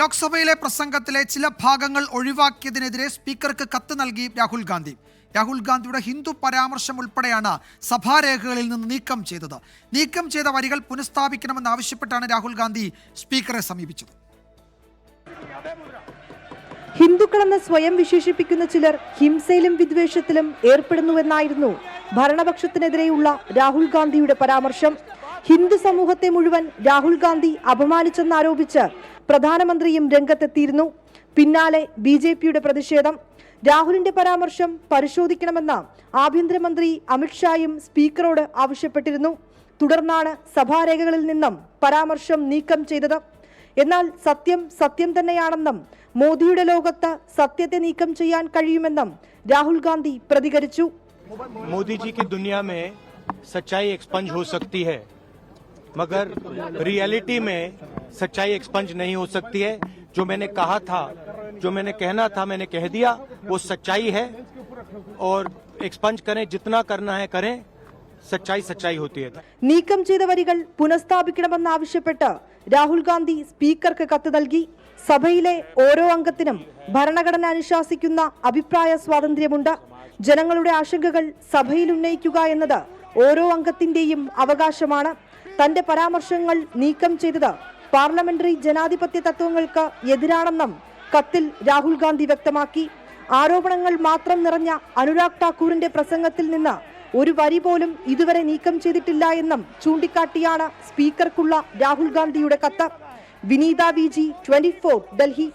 ലോക്സഭയിലെ പ്രസംഗത്തിലെ ചില ഭാഗങ്ങൾ ഒഴിവാക്കിയതിനെതിരെ സ്പീക്കർക്ക് കത്ത് നൽകി രാഹുൽ ഗാന്ധി. രാഹുൽ ഗാന്ധിയുടെ ഹിന്ദു പരാമർശം ഉൾപ്പെടെയാണ് സഭാരേഖകളിൽ നിന്ന് നീക്കം ചെയ്തത്. നീക്കം ചെയ്ത വരികൾ പുനഃസ്ഥാപിക്കണമെന്നാവശ്യപ്പെട്ടാണ് രാഹുൽ ഗാന്ധി സ്പീക്കറെ സമീപിച്ചത്. ഹിന്ദുക്കളെന്ന് സ്വയം വിശേഷിപ്പിക്കുന്ന ചിലർ ഹിംസയിലും വിദ്വേഷത്തിലും ഏർപ്പെടുന്നുവെന്നായിരുന്നു ഭരണപക്ഷത്തിനെതിരെയുള്ള രാഹുൽ ഗാന്ധിയുടെ പരാമർശം. ഹിന്ദു സമൂഹത്തെ മുഴുവൻ രാഹുൽ ഗാന്ധി അപമാനിച്ചെന്നാരോപിച്ച് പ്രധാനമന്ത്രിയും രംഗത്തെത്തിയിരുന്നു പിന്നാലെ ബി ജെ പിയുടെ പ്രതിഷേധം രാഹുലിന്റെ പരാമർശം പരിശോധിക്കണമെന്ന് ആഭ്യന്തരമന്ത്രി അമിത്ഷായും സ്പീക്കറോട് ആവശ്യപ്പെട്ടിരുന്നു തുടർന്നാണ് സഭാരേഖകളിൽ നിന്നും പരാമർശം നീക്കം ചെയ്തത് എന്നാൽ സത്യം സത്യം തന്നെയാണെന്നും മോദിയുടെ ലോകത്ത് സത്യത്തെ നീക്കം ചെയ്യാൻ കഴിയുമെന്നും രാഹുൽ ഗാന്ധി പ്രതികരിച്ചു मोदी जी की दुनिया में सच्चाई एक्सपंज हो सकती है मगर रियलिटी में सच्चाई एक्सपंज नहीं हो सकती है जो मैंने कहा था जो मैंने कहना था मैंने कह दिया वो सच्चाई है और एक्सपंज करें जितना करना है करें सच्चाई सच्चाई होती है നീക്കം ചെയ്ത വരികൾ പുനഃസ്ഥാപിക്കണമെന്നാവശ്യപ്പെട്ട് രാഹുൽ ഗാന്ധി സ്പീക്കർക്ക് കത്ത് നൽകി സഭയിലെ ഓരോ അംഗത്തിനും ഭരണഘടന അനുശാസിക്കുന്ന അഭിപ്രായ സ്വാതന്ത്ര്യമുണ്ട് ജനങ്ങളുടെ ആശങ്കകൾ സഭയിൽ ഉന്നയിക്കുക എന്നത് ഓരോ അംഗത്തിന്റെയും അവകാശമാണ് തന്റെ പരാമർശങ്ങൾ നീക്കം ചെയ്തത് പാർലമെന്ററി ജനാധിപത്യ തത്വങ്ങൾക്ക് എതിരാണെന്നും കത്തിൽ രാഹുൽ ഗാന്ധി വ്യക്തമാക്കി. ആരോപണങ്ങൾ മാത്രം നിറഞ്ഞ അനുരാഗ് ഠാക്കൂറിന്റെ പ്രസംഗത്തിൽ നിന്ന് ഒരു വരി പോലും ഇതുവരെ നീക്കം ചെയ്തിട്ടില്ല എന്നും ചൂണ്ടിക്കാട്ടിയാണ് സ്പീക്കർക്കുള്ള രാഹുൽ ഗാന്ധിയുടെ കത്ത്. Vineetha V G Delhi.